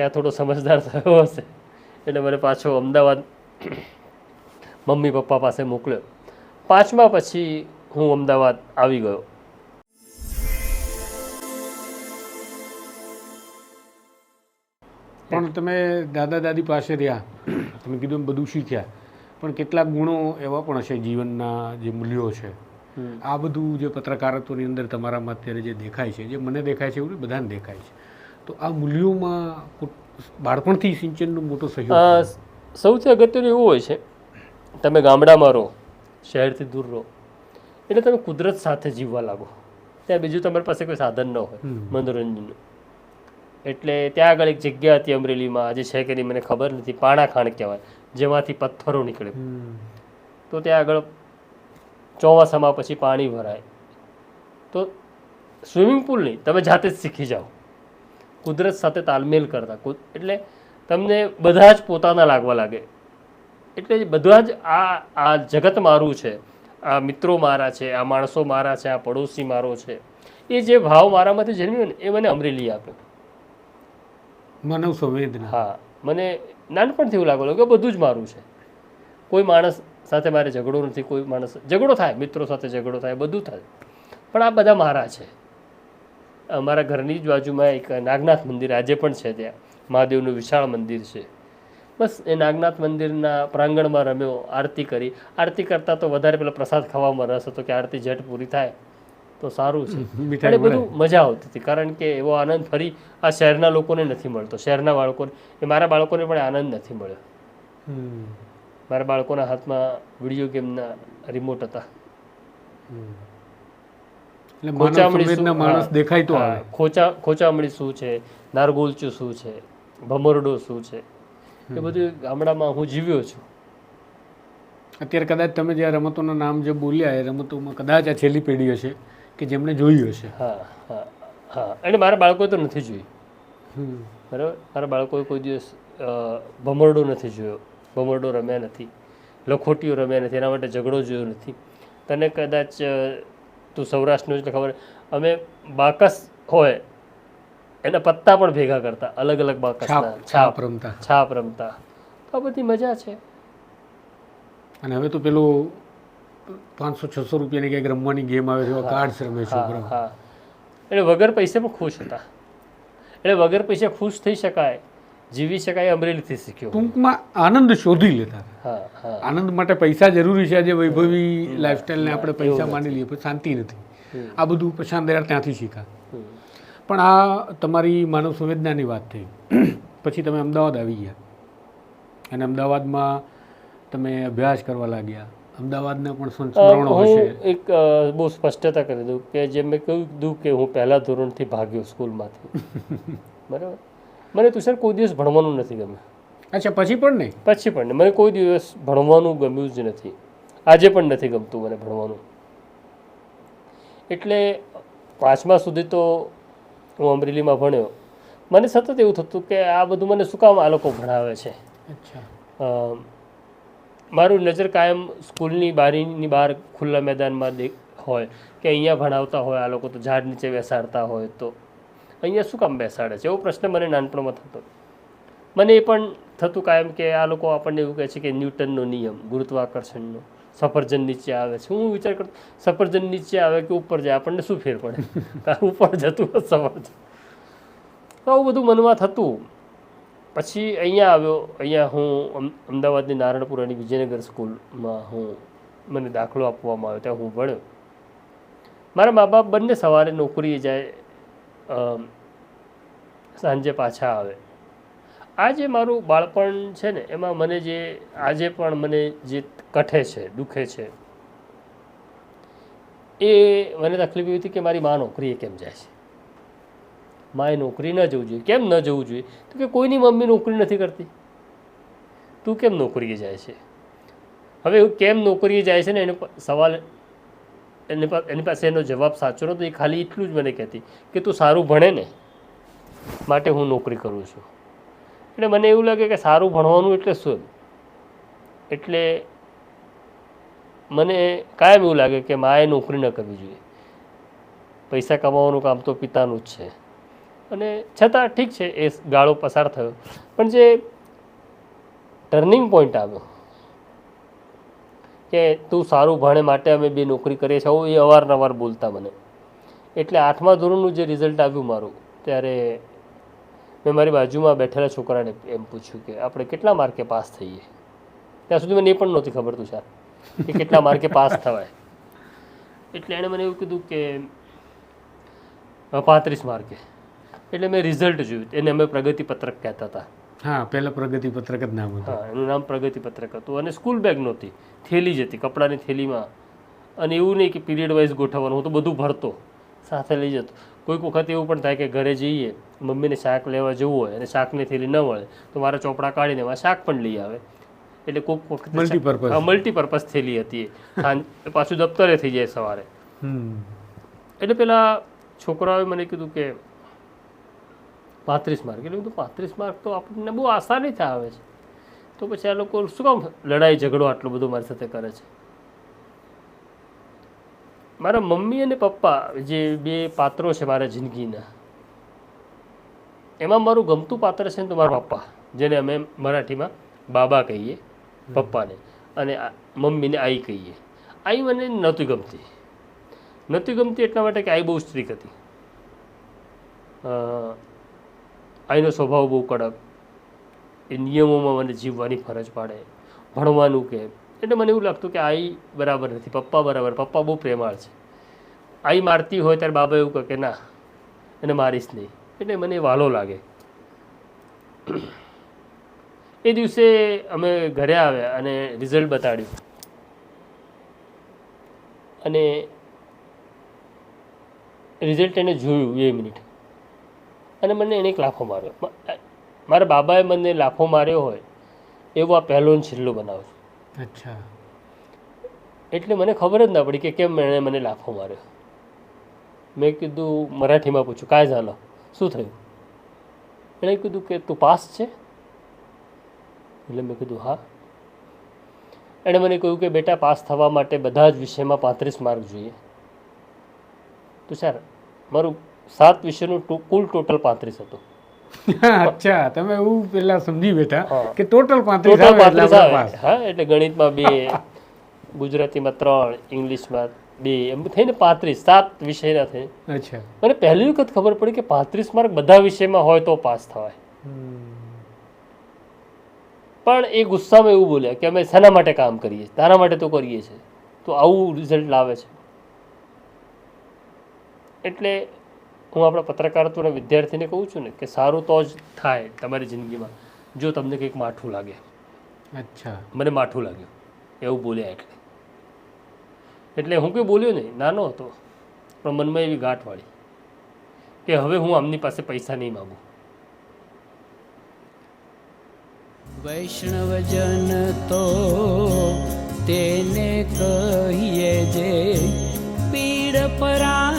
કે આ થોડો સમજદાર થયો હશે. એટલે મને પાછો અમદાવાદ મમ્મી પપ્પા પાસે મોકલ્યો. પાંચમા પછી હું અમદાવાદ આવી ગયો. પણ તમે દાદા દાદી પાસે રહ્યા. તમે કીધું બધું શીખ્યા. પણ કેટલાક ગુણો એવા પણ હશે જીવનના જે મૂલ્યો છે. આ બધું જે પત્રકારત્વની અંદર તમારામાં અત્યારે જે દેખાય છે જે મને દેખાય છે એવું બધાને દેખાય છે. તો આ મૂલ્યોમાં બાળપણથી સિંચનનો મોટો સહયોગ સૌથી અગત્યનું એવું હોય છે તમે ગામડામાં રહો શહેરથી દૂર રહો એટલે તમે કુદરત સાથે જીવવા લાગો. ત્યાં બીજું તમારી પાસે કોઈ સાધન ન હોય મનોરંજનનું. એટલે ત્યાં આગળ એક જગ્યા હતી અમરેલીમાં આજે છે કે નહીં મને ખબર નથી પાણા ખાણ કહેવાય જેમાંથી પથ્થરો નીકળે. તો ત્યાં આગળ ચોમાસામાં પછી પાણી ભરાય. તો સ્વિમિંગ પુલ નહીં તમે જાતે જ શીખી જાઓ. કુદરત સાથે તાલમેલ કરતા. એટલે તમને બધા જ પોતાના લાગવા લાગે. એટલે બધા જ આ આ જગત મારું છે. આ મિત્રો મારા છે આ માણસો મારા છે આ પડોશી મારો છે. એ જે ભાવ મારામાંથી જન્મ્યો ને એ મને અમરેલી આપ્યો. માનવ સંવેદના. હા મને નાનપણથી એવું લાગેલું કે બધું જ મારું છે. કોઈ માણસ સાથે મારે ઝઘડો નથી કોઈ માણસ ઝઘડો થાય મિત્રો સાથે ઝઘડો થાય બધું થાય. પણ આ બધા મારા છે. અમારા ઘરની જ બાજુમાં એક નાગનાથ મંદિર આજે પણ છે ત્યાં. મહાદેવનું વિશાળ મંદિર છે. બસ એ નાગનાથ મંદિરના પ્રાંગણમાં રમ્યો આરતી કરી. આરતી કરતાં તો વધારે પેલા પ્રસાદ ખાવામાં રસ હતો કે આરતી ઝટ પૂરી થાય તો સારું છે. અને બધું મજા આવતી હતી કારણ કે એવો આનંદ ફરી આ શહેરના લોકોને નથી મળતો. શહેરના બાળકોને એ મારા બાળકોને પણ આનંદ નથી મળ્યો. મારા બાળકોના હાથમાં વીડિયો ગેમના રિમોટ હતા. ખોચામણી શું- માણસ દેખાય તો ખોચા ખોચામણી શું છે? નારગોલચું શું છે? ભમરડો શું છે? એ બધું ગામડામાં હું જીવ્યો છું. અત્યારે કદાચ તમે જે રમતોના નામ જે બોલ્યા એ રમતોમાં કદાચ આ છેલ્લી પેઢી હશે કે જેમણે જોયું હશે. હા હા હા. અને મારા બાળકોએ તો નથી જોઈ બરાબર? મારા બાળકોએ કોઈ દિવસ ભમરડો નથી જોયો. ભમરડો રમ્યા નથી. લખોટીઓ રમ્યા નથી. એના માટે ઝઘડો જોયો નથી. તને કદાચ તું સૌરાષ્ટ્રનું એટલે ખબર. અમે બાકસ હોય એના પત્તા પણ ભેગા કરતા અલગ અલગ બાકસના. છાપ રમતા. છાપ રમતા. તો આ બધી મજા છે. અને હવે તો પેલું પાંચસો છસો રૂપિયાની કંઈક રમવાની ગેમ આવે છે કાર્ડ્સ રમે છે હા. એટલે વગર પૈસે પણ ખુશ હતા. એટલે વગર પૈસે ખુશ થઈ શકાય. જીવી શકાય અમરેલીથી શીખ્યો. ટૂંકમાં આનંદ શોધી લેતા આનંદ માટે પૈસા જરૂરી છે આજે વૈભવી લાઈફસ્ટાઈલને આપણે પૈસા માની લઈએ પણ શાંતિ નથી. આ બધું પ્રશાંત દયાળ ત્યાંથી શીખા. પણ આ તમારી માનવ સંવેદનાની વાત થઈ. પછી તમે અમદાવાદ આવી ગયા. અને અમદાવાદમાં તમે અભ્યાસ કરવા લાગ્યા. અમદાવાદના પણ સંસ્મરણો હું હશે. એક બહુ સ્પષ્ટતા કરી દઉં કે જેમ મેં કહ્યું કે હું પહેલા ધોરણથી ભાગ્યો સ્કૂલમાંથી. બરાબર? મને તુષાર કોઈ દિવસ ભણવાનું નથી ગમે અચ્છા પછી પણ નહીં? પછી પણ નહીં. મને કોઈ દિવસ ભણવાનું ગમ્યું જ નથી. આજે પણ નથી ગમતું મને ભણવાનું. એટલે પાંચમા સુધી તો હું અમરેલીમાં ભણ્યો. મને સતત એવું થતું કે આ બધું મને શું કામ આ લોકો ભણાવે છે? અચ્છા. મારું નજર કાયમ સ્કૂલની બારીની બહાર ખુલ્લા મેદાનમાં દેખ હોય. કે અહીંયા ભણાવતા હોય આ લોકો તો ઝાડ નીચે બેસાડતા હોય તો. અહીંયા શું કામ બેસાડે છે? એવો પ્રશ્ન મને નાનપણમાં થતો. મને એ પણ થતું કાયમ કે આ લોકો આપણને એવું કહે છે કે ન્યૂટનનો નિયમ ગુરુત્વાકર્ષણનો. સફરજન નીચે આવે છે. હું વિચાર કરતો સફરજન નીચે આવે કે ઉપર જાય? આપણને શું ફેર પડે? કારણ ઉપર જતું સફરજન? તો આવું બધું મનમાં થતું. પછી અહીંયા આવ્યો. અહીંયા હું અમ- અમદાવાદની નારણપુરાની વિજયનગર સ્કૂલમાં હું મને દાખલો આપવામાં આવ્યો. ત્યાં હું ભણ્યો. મારા મા બાપ બંને સવારે નોકરીએ જાય સાંજે પાછા આવે. આ જે મારું બાળપણ છે ને, એમાં મને જે, આજે પણ મને જે કઠે છે, દુખે છે, એ મને તકલીફ એવી હતી કે મારી મા નોકરીએ કેમ જાય છે? માએ નોકરી ન જવું જોઈએ. કેમ ન જવું જોઈએ? તો કે કોઈની મમ્મી નોકરી નથી કરતી. તું કેમ નોકરીએ જાય છે? હવે કેમ નોકરીએ જાય છે ને, એનો સવાલ એની પાસે એનો જવાબ સાચો નહોતો, એ ખાલી એટલું જ મને કહેતી કે તું સારું ભણે ને, માટે હું નોકરી કરું છું. એટલે મને એવું લાગે કે સારું ભણવાનું એટલે શું? એટલે મને કાયમ એવું લાગે કે માએ નોકરી ન કરવી જોઈએ. પૈસા કમાવાનું કામ તો પિતાનું જ છે. અને છતાં ઠીક છે, એ ગાળો પસાર થયો. પણ જે ટર્નિંગ પોઈન્ટ આવ્યો કે તું સારું ભણે માટે અમે બે નોકરી કરીએ છીએ. આવું એ અવારનવાર બોલતા મને. એટલે આઠમા ધોરણનું જે રિઝલ્ટ આવ્યું મારું, ત્યારે મેં મારી બાજુમાં બેઠેલા છોકરાને એમ પૂછ્યું કે, આપણે કેટલા માર્કે પાસ થઈએ? ત્યાં સુધી મને એ પણ નહોતી ખબર તું કે કેટલા માર્કે પાસ થવાય. એટલે એણે મને એવું કીધું કે, પાંત્રીસ માર્કે. એટલે મેં રિઝલ્ટ જોયું. એને અમે પ્રગતિ પત્રક કહેતા હતા. હા પહેલા પ્રગતિ પત્રક જ નામ હતું. હા એનું નામ પ્રગતિ પત્રક હતું. અને સ્કૂલ બેગ નહોતી. થેલી જ હતી કપડાની થેલીમાં. અને એવું નહીં કે પીરિયડ વાઇઝ ગોઠવવાનું હું તો બધું ભરતો. સાથે લઈ જતો. કોઈક વખત એવું પણ થાય કે ઘરે જઈએ મમ્મીને શાક લેવા જવું હોય અને શાકની થેલી ન મળે તો મારા ચોપડા કાઢીને એમાં શાક પણ લઈ આવે. એટલે કોઈક વખત મલ્ટીપર્પઝ મલ્ટીપર્પઝ થેલી હતી. એ. પાછું દફતરે થઈ જાય સવારે. એટલે પેલા છોકરાઓએ મને કીધું કે પાંત્રીસ માર્ક. એટલે બધું પાંત્રીસ માર્ક તો આપણને બહુ આસાનીથી આવે છે. તો પછી આ લોકો શું કામ લડાઈ ઝઘડો આટલો બધો મારી સાથે કરે છે? મારા મમ્મી અને પપ્પા જે બે પાત્રો છે મારા જિંદગીના એમાં મારું ગમતું પાત્ર છે ને તો મારા પપ્પા જેને અમે મરાઠીમાં બાબા કહીએ પપ્પાને અને મમ્મીને આઈ કહીએ. આઈ મને નહોતી ગમતી. નહોતી ગમતી એટલા માટે કે આઈ બહુ સ્ટ્રીક હતી. આઈનો સ્વભાવ બહુ કડક. એ નિયમોમાં મને જીવવાની ફરજ પાડે. ભણવાનું કે, એટલે મને એવું લાગતું કે આઈ બરાબર નથી, પપ્પા બરાબર, પપ્પા બહુ પ્રેમાળ છે. આઈ મારતી હોય ત્યારે બાબા એવું કહે કે ના, એને મારીશ નહીં. એટલે મને વાલો લાગે. એ દિવસે અમે ઘરે આવ્યા અને રિઝલ્ટ બતાડ્યું. અને રિઝલ્ટ એને જોયું બે મિનિટ. અને મને એને એક લાફો માર્યો. મારા બાબાએ મને લાફો માર્યો હોય એવો આ પહેલો ને છેલ્લો બનાવ અચ્છા. એટલે મને ખબર જ ના પડી કે કેમ એણે મને લાફો માર્યો. મેં કીધું મરાઠીમાં પૂછ્યું કાંઈ ઝાલો શું થયું? એણે કીધું કે તું પાસ છે? એટલે મેં કીધું હા. એણે મને કહ્યું કે બેટા પાસ થવા માટે બધા જ વિષયમાં પાંત્રીસ માર્ક જોઈએ. તો સર મારું સાત વિષયનું કુલ ટોટલ પાંત્રીસ હતું. અચ્છા તમે એવું પેલા સમજી બેઠા કે ટોટલ પાંત્રીસ. હા એટલે ગણિતમાં બે ગુજરાતીમાં ત્રણ ઇંગ્લિશમાં બે એમ થઈને પાંત્રીસ સાત વિષયના થઈ અચ્છા. મને પહેલી વખત ખબર પડી કે પાંત્રીસ માર્ક બધા વિષયમાં હોય તો પાસ થવાય. પણ એ ગુસ્સામાં એવું બોલ્યા કે અમે શેના માટે કામ કરીએ? તારા માટે તો કરીએ છીએ. તો આવું રિઝલ્ટ લાવે છે. એટલે હું આપણા પત્રકારત્વના વિદ્યાર્થીને કહું છું ને કે સારું તો જ થાય તમારી જિંદગીમાં જો તમને કંઈક માઠું લાગે. અચ્છા. મને માઠું લાગ્યું. એવું બોલ્યા એટલે એટલે હું કંઈ બોલ્યો નહીં નાનો હતો પણ મનમાં એવી ગાંઠ વાળી કે હવે હું આમની પાસે પૈસા નહીં માગું. વૈષ્ણવજન તો તેને કહીએ જે પીડ પરા